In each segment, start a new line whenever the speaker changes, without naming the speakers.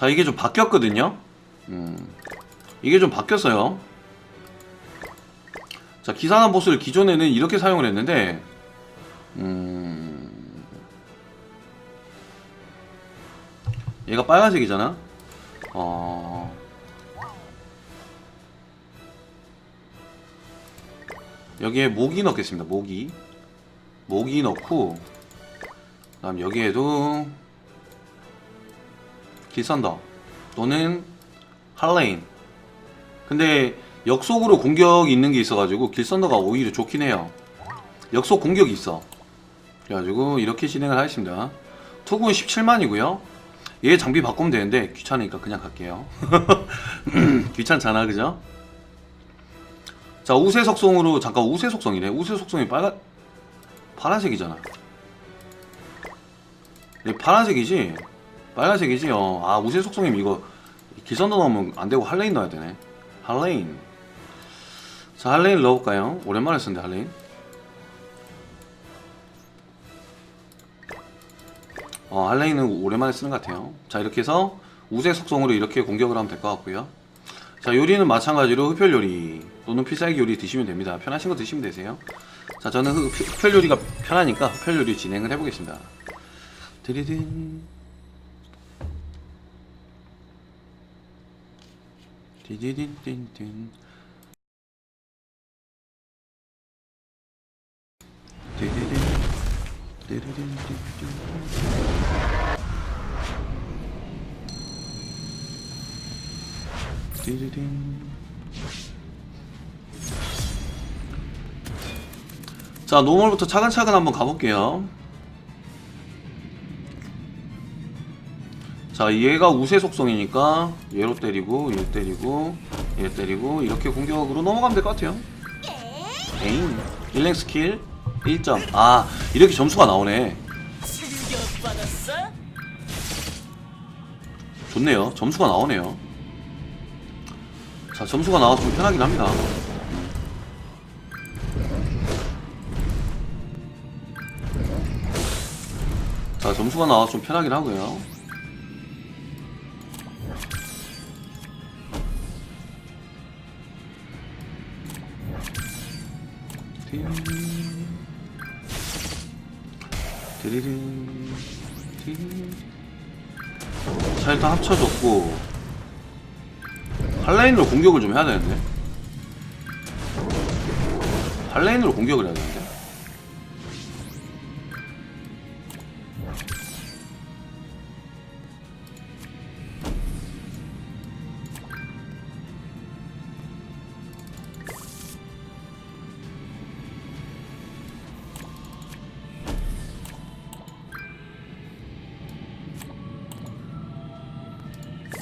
자 이게 좀 바뀌었거든요. 음, 이게 좀 바뀌었어요. 자 기사단 보스를 기존에는 이렇게 사용을 했는데 음, 얘가 빨간색이잖아? 어... 여기에 모기 넣겠습니다 모기. 모기 넣고 그 다음 여기에도 길선더. 또는 할레인. 근데 역속으로 공격이 있는 게 있어가지고 길선더가 오히려 좋긴 해요. 역속 공격이 있어. 그래가지고 이렇게 진행을 하겠습니다. 투구는 17만이고요. 얘 장비 바꾸면 되는데 귀찮으니까 그냥 갈게요. 귀찮잖아 그죠? 자 우세 속성으로 잠깐 우세 속성이네. 우세 속성이 빨간 파란색이잖아. 얘 파란색이지? 빨간색이지? 어. 아 우세 속성이면 이거 기선도 넣으면 안되고 할레인 넣어야 되네. 할레인. 자 할레인 넣어볼까요? 오랜만에 쓰는데 할레인. 어 할레인은 오랜만에 쓰는 것 같아요. 자 이렇게 해서 우세 속성으로 이렇게 공격을 하면 될 것 같고요. 자 요리는 마찬가지로 흡혈 요리 또는 필살기 요리 드시면 됩니다. 편하신 거 드시면 되세요. 자 저는 흡- 흡혈 요리가 편하니까 흡혈 요리 진행을 해보겠습니다. 드리든 디디딘딘딘 디디딘. 자 노멀부터 차근차근 한번 가볼게요 자 얘가 우세 속성이니까 얘로 때리고 얘 때리고 얘 때리고 이렇게 공격으로 넘어가면 될 것 같아요. 에잉. 1랭 스킬 1점. 아 이렇게 점수가 나오네? 좋네요. 점수가 나오네요. 자 점수가 나와서 좀 편하긴 합니다. 자 점수가 나와서 좀 편하긴 하고요 디리린 디리린 자 일단 합쳐줬고. 할라인으로 공격을 좀 해야 되는데. 할라인으로 공격을 해야 되는데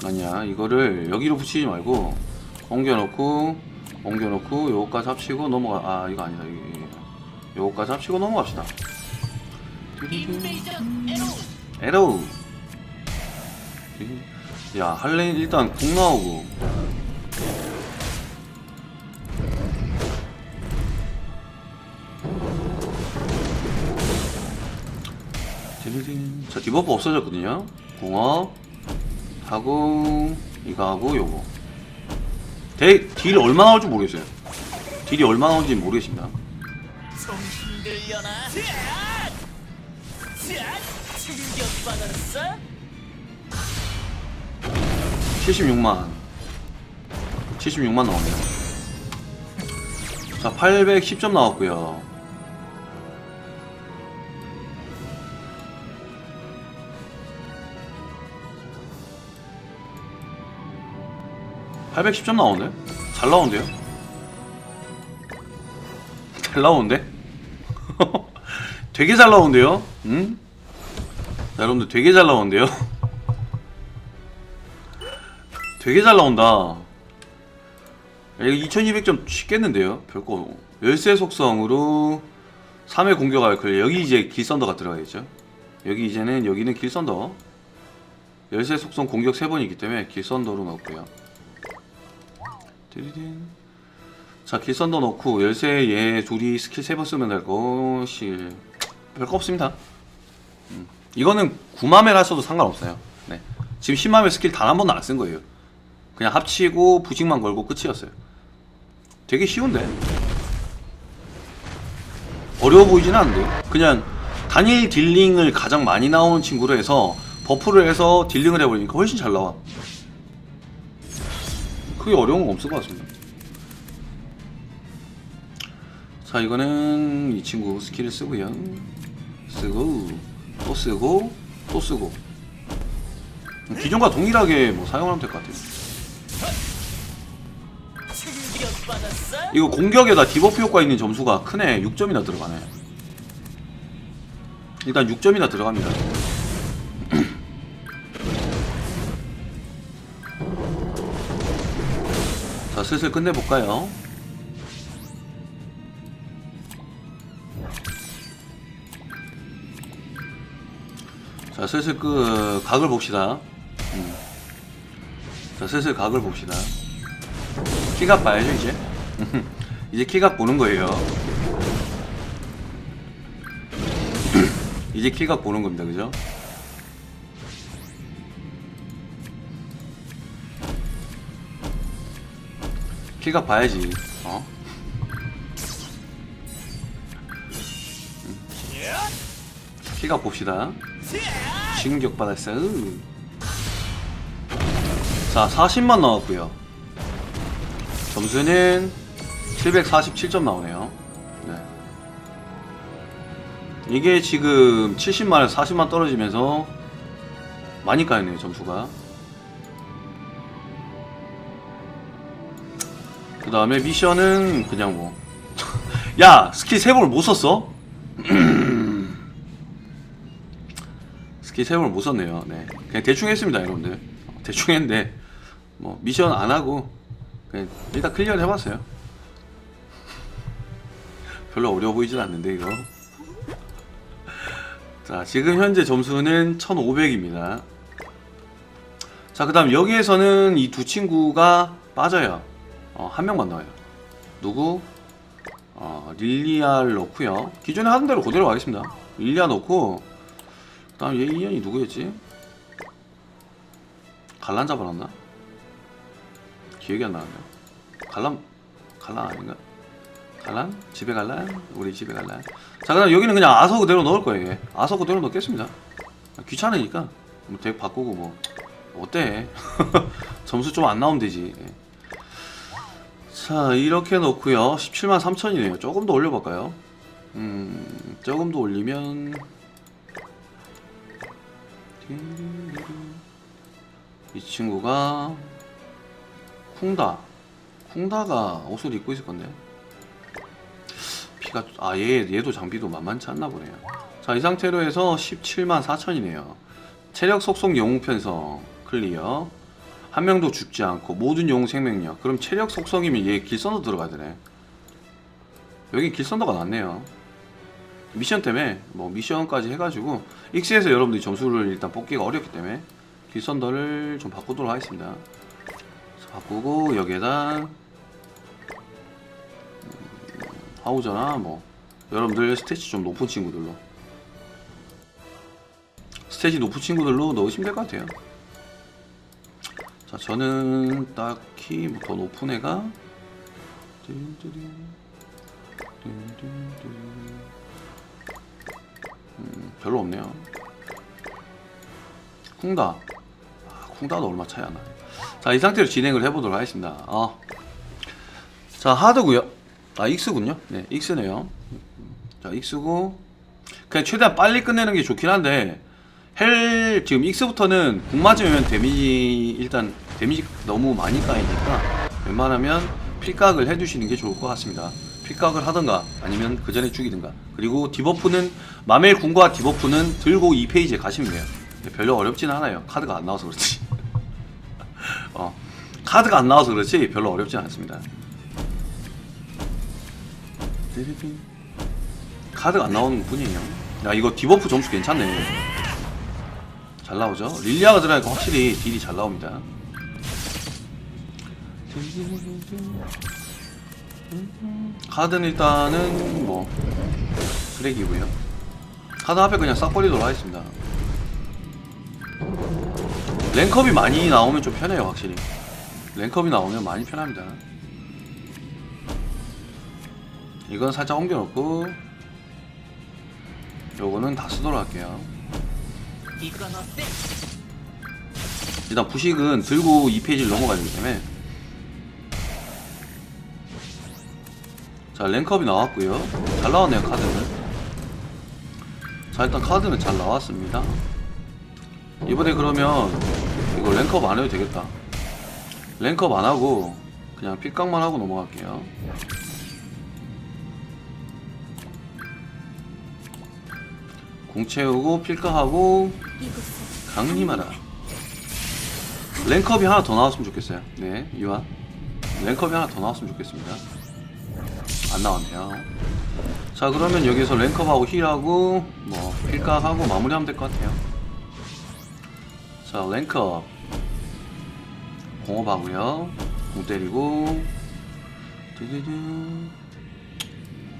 아니야. 이거를 여기로 붙이지 말고 옮겨놓고 옮겨놓고 요거까지 합치고 넘어가. 아 이거 아니다. 이거. 요거까지 합치고 넘어갑시다. 에로우. 야 할레인 일단 궁 나오고. 자 디버프 없어졌거든요. 공업 하고 이거 하고 요거 대, 딜 얼마 나올지 모르겠어요 딜이 얼마 나올지 모르겠습니다
좀 흔들려나? 자! 자! 충격받았어?
76만 76만 나오네요 자 810점 나왔고요 (810점) 나오는데? 잘 나오는데요? 잘 나오는데? 되게 잘 나오는데요? 응? 자, 여러분들 되게 잘 나오는데요? 되게 잘 나온다. 이거 2200점 쉽겠는데요? 별거 열쇠 속성으로 3회 공격 알클 여기 이제 길선더가 들어가겠죠? 여기 이제는 여기는 길선더 열쇠 속성 공격 3번이기 때문에 길선더로 넣고요. 디리딘. 자 길선더 넣고 열쇠 얘 둘이 스킬 3번 쓰면 될 것이 별거 없습니다. 음. 이거는 구마멜 하셔도 상관없어요. 네. 지금 10만의 스킬 단 한 번도 안 쓴 거예요. 그냥 합치고 부식만 걸고 끝이었어요. 되게 쉬운데? 어려워 보이진 않은데요? 그냥 단일 딜링을 가장 많이 나오는 친구로 해서 버프를 해서 딜링을 해버리니까 훨씬 잘 나와. 크게 어려운 건 없을 것 같습니다. 자, 이거는 이 친구 스킬을 쓰고요. 쓰고, 또 쓰고, 또 쓰고. 기존과 동일하게 뭐 사용하면 될 것 같아요. 이거 공격에다 디버프 효과 있는 점수가 크네 6점이나 들어가네 일단 6점이나 들어갑니다 슬슬 끝내볼까요? 자 슬슬 그 각을 봅시다. 음. 자 슬슬 각을 봅시다. 키각 봐야죠 이제? 이제 키각 보는 거예요. 이제 키각 보는 겁니다 그죠 키각 봐야지 어 키각 봅시다 충격 받았어요 자 40만 나왔고요 점수는 747점 나오네요. 네. 이게 지금 70만에서 40만 떨어지면서 많이 까이네요, 점수가. 그 다음에 미션은 그냥 뭐. 야! 스킬 세 번을 못 썼어? 스킬 세 번을 못 썼네요. 네. 그냥 대충 했습니다, 여러분들. 대충 했는데, 뭐, 미션 안 하고, 그냥 일단 클리어를 해봤어요. 별로 어려워 보이진 않는데 이거. 자 지금 현재 점수는 1500입니다. 자 그 다음 여기에서는 이 두 친구가 빠져요. 어, 한 명만 넣어요. 누구? 어, 릴리아를 넣고요. 기존에 하던 대로 그대로 가겠습니다. 릴리아 넣고 그 다음 얘 인연이 누구였지? 갈란 잡아놨나? 기억이 안 나는데. 갈란 갈란 아닌가? 갈란? 집에 갈란? 우리 집에 갈란? 자 그다음 여기는 그냥 아서 그대로 넣을 거예요. 얘. 아서 그대로 넣겠습니다. 귀찮으니까 뭐 덱 바꾸고 뭐 어때? 점수 좀 안 나오면 되지. 예. 자 이렇게 넣고요. 17만 3천이네요. 조금 더 올려볼까요? 음 조금 더 올리면 이 친구가 쿵다 쿵다가 옷을 입고 있을 건데 피가 아얘 얘도 장비도 만만치 않나 보네요 자 이 상태로 해서 17만 4천이네요 체력 속성 영웅 편성 클리어 한 명도 죽지 않고 모든 영웅 생명력. 그럼 체력 속성이면 얘 길선도 들어가야 되네. 여기 길선도가 낫네요. 미션 때문에 뭐 미션까지 해가지고 익스에서 여러분들이 점수를 일단 뽑기가 어렵기 때문에 길선더를 좀 바꾸도록 하겠습니다. 자, 바꾸고 여기에다 음, 하우저나 뭐 여러분들 스탯이 좀 높은 친구들로. 스탯이 높은 친구들로 넣으시면 될 것 같아요 자 저는 딱히 뭐 더 높은 애가. 음, 별로 없네요. 쿵다. 아, 쿵다도 얼마 차이 안 나네. 자이 상태로 진행을 해보도록 하겠습니다. 어. 자 하드고요. 아 익스군요. 네 익스네요. 자 익스고. 그냥 최대한 빨리 끝내는 게 좋긴 한데 헬 지금 익스부터는 궁 맞으면 데미지 일단 데미지 너무 많이 까이니까 웬만하면 필각을 해주시는 게 좋을 것 같습니다. 필각을 하던가 아니면 그 전에 죽이든가. 그리고 디버프는 마멜 궁과 디버프는 들고 2페이지에 가시면 돼요. 별로 어렵진 않아요. 카드가 안 나와서 그렇지. 어, 카드가 안 나와서 그렇지 별로 어렵진 않습니다. 카드가 안 나오는 뿐이에요. 야 이거 디버프 점수 괜찮네 잘 나오죠? 릴리아가 들어가니까 확실히 딜이 잘 나옵니다. 카드는 일단은 뭐 쓰레기고요. 카드 앞에 그냥 싹 버리도록 하겠습니다. 랭컵이 많이 나오면 좀 편해요 확실히. 랭컵이 나오면 많이 편합니다. 이건 살짝 옮겨놓고 요거는 다 쓰도록 할게요? 일단 부식은 들고 2페이지를 넘어가야 되기 때문에. 자 랭컵이 나왔고요. 잘 나왔네요 카드는. 자 일단 카드는 잘 나왔습니다. 이번에 그러면 이거 랭컵 안 해도 되겠다. 랭컵 안 하고 그냥 픽각만 하고 넘어갈게요. 공 채우고 필각하고 강림하라 랭컵이 하나 더 나왔으면 좋겠어요. 네 이완 랭컵이 하나 더 나왔으면 좋겠습니다. 안 나왔네요. 자 그러면 여기서 랭컵하고 힐하고 뭐 필각하고 마무리하면 될 것 같아요. 자 랭컵 공업하고요. 공 때리고.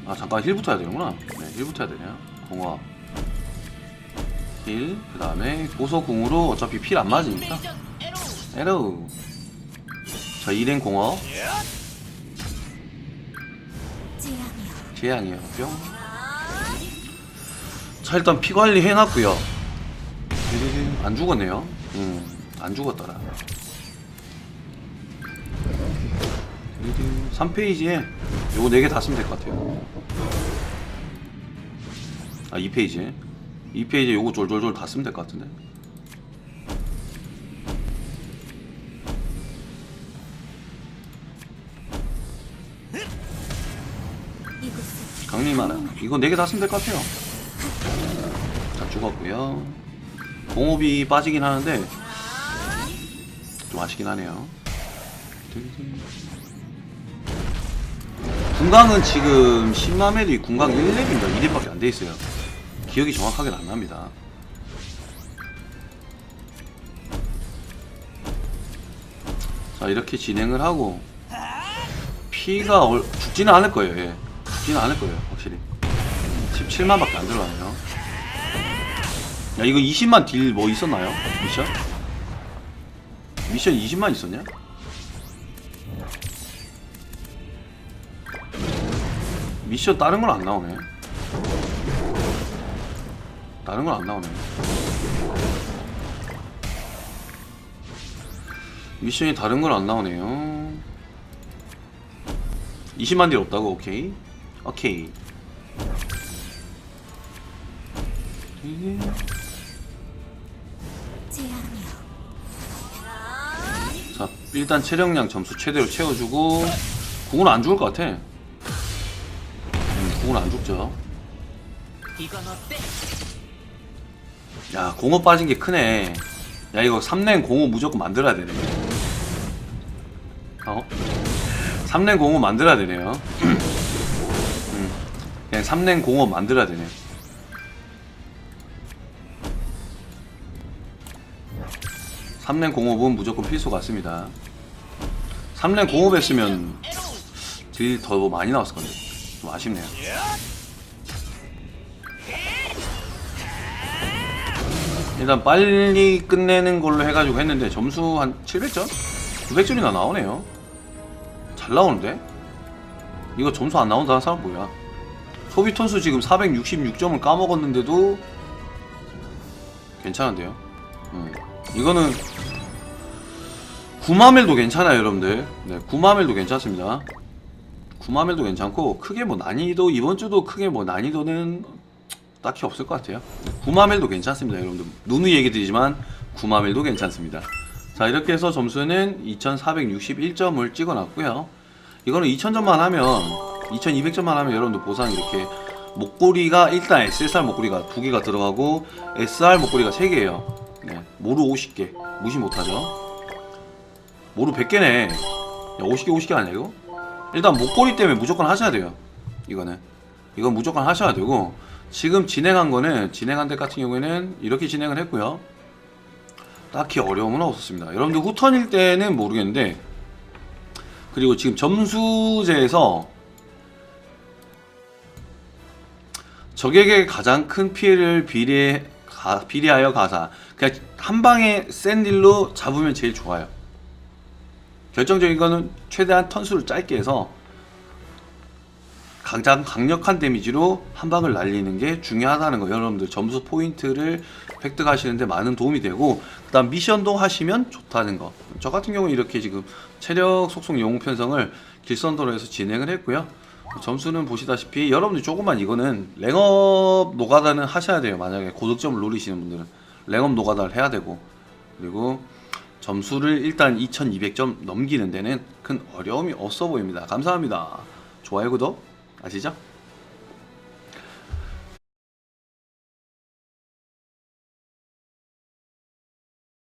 아 잠깐 힐부터 해야 되는구나. 네 힐부터 해야 되네요. 공업 힐, 그 다음에 보석궁으로 어차피 필 안 맞으니까. 에로우 자 2랭 공업
재앙이여
재앙이에요 뿅. 자 일단 피 관리 해놨고요 드르르. 안 죽었네요 음안 죽었더라 드르르. 3페이지에 요거 4개 다 쓰면 될 것 같아요 아 2페이지 2페이지에 요거 졸졸졸 다 쓰면 될 것 같은데?
이곳은
강림하라 이거 4개 다 쓰면 될 것 같아요. 자 죽었고요. 공업이 빠지긴 하는데 좀 아쉽긴 하네요. 군강은 지금 10마멜이 군강 1렙인가? 2렙밖에 안 돼 있어요 기억이 정확하게 안 납니다 자 이렇게 진행을 하고 피가 얼- 죽지는 않을 거예요 예. 죽지는 않을 거예요 확실히 17만밖에 안 들어가네요 야 이거 20만 딜 뭐 있었나요? 미션? 미션 20만 있었냐? 미션 다른 건 안 나오네 다른 건 안 나오네. 미션이 다른 건 안 나오네요. 20만 딜 없다고 오케이. 오케이. 이게 자 일단 체력량 점수 최대로 채워주고 궁은 안 죽을 것 같아. 음, 궁은 안 죽죠.
이건 어때?
야 공업 빠진 게 크네. 야 이거 3랭 공업 무조건 만들어야 되네. 어? 3랭 공업 만들어야 되네요. 음, 그냥 3랭 공업 만들어야 되네. 삼랭 공업은 무조건 필수 같습니다. 3랭 공업했으면. 딜 더 많이 나왔을 건데. 좀 아쉽네요 일단 빨리 끝내는 걸로 해가지고 했는데 점수 한 700점? 900점이나 나오네요 잘 나오는데? 이거 점수 안 나온다는 사람 뭐야 소비 톤수 지금 466점을 까먹었는데도 괜찮은데요 음. 이거는 구마멜도 괜찮아요 여러분들 네, 구마멜도 괜찮습니다 구마멜도 괜찮고 크게 뭐 난이도 이번 주도 크게 뭐 난이도는 딱히 없을 것 같아요. 구마멜도 괜찮습니다, 여러분들. 누누이 얘기 드리지만 구마멜도 괜찮습니다. 자 이렇게 해서 점수는 2,461점을 찍어놨고요. 이거는 2,000점만 하면 2,200점만 하면 여러분들 보상 이렇게 목걸이가 일단 SSR 목걸이가 두 개가 들어가고 SR 목걸이가 세 개예요. 네, 모루 50개 무시 못하죠. 모루 100개네. 야 50개 50개 아니야 이거? 일단 목걸이 때문에 무조건 하셔야 돼요. 이거는 이건 무조건 하셔야 되고 지금 진행한 거는 진행한 데 같은 경우에는 이렇게 진행을 했고요. 딱히 어려움은 없었습니다. 여러분들 후턴일 때는 모르겠는데 그리고 지금 점수제에서 적에게 가장 큰 피해를 비례 가, 비리하여 가사. 그냥 한 방에 센 딜로 잡으면 제일 좋아요. 결정적인 거는 최대한 턴수를 짧게 해서 가장 강력한 데미지로 한 방을 날리는 게 중요하다는 거 여러분들 점수 포인트를 획득하시는데 많은 도움이 되고 그다음 미션도 하시면 좋다는 거. 저 같은 경우는 이렇게 지금 체력 속성 영웅 편성을 길선도로에서 진행을 했고요. 점수는 보시다시피 여러분들 조금만 이거는 랭업 노가다는 하셔야 돼요. 만약에 고득점을 노리시는 분들은 랭업 노가다를 해야 되고 그리고 점수를 일단 2200점 넘기는 데는 큰 어려움이 없어 보입니다. 감사합니다. 좋아요 구독 아시죠?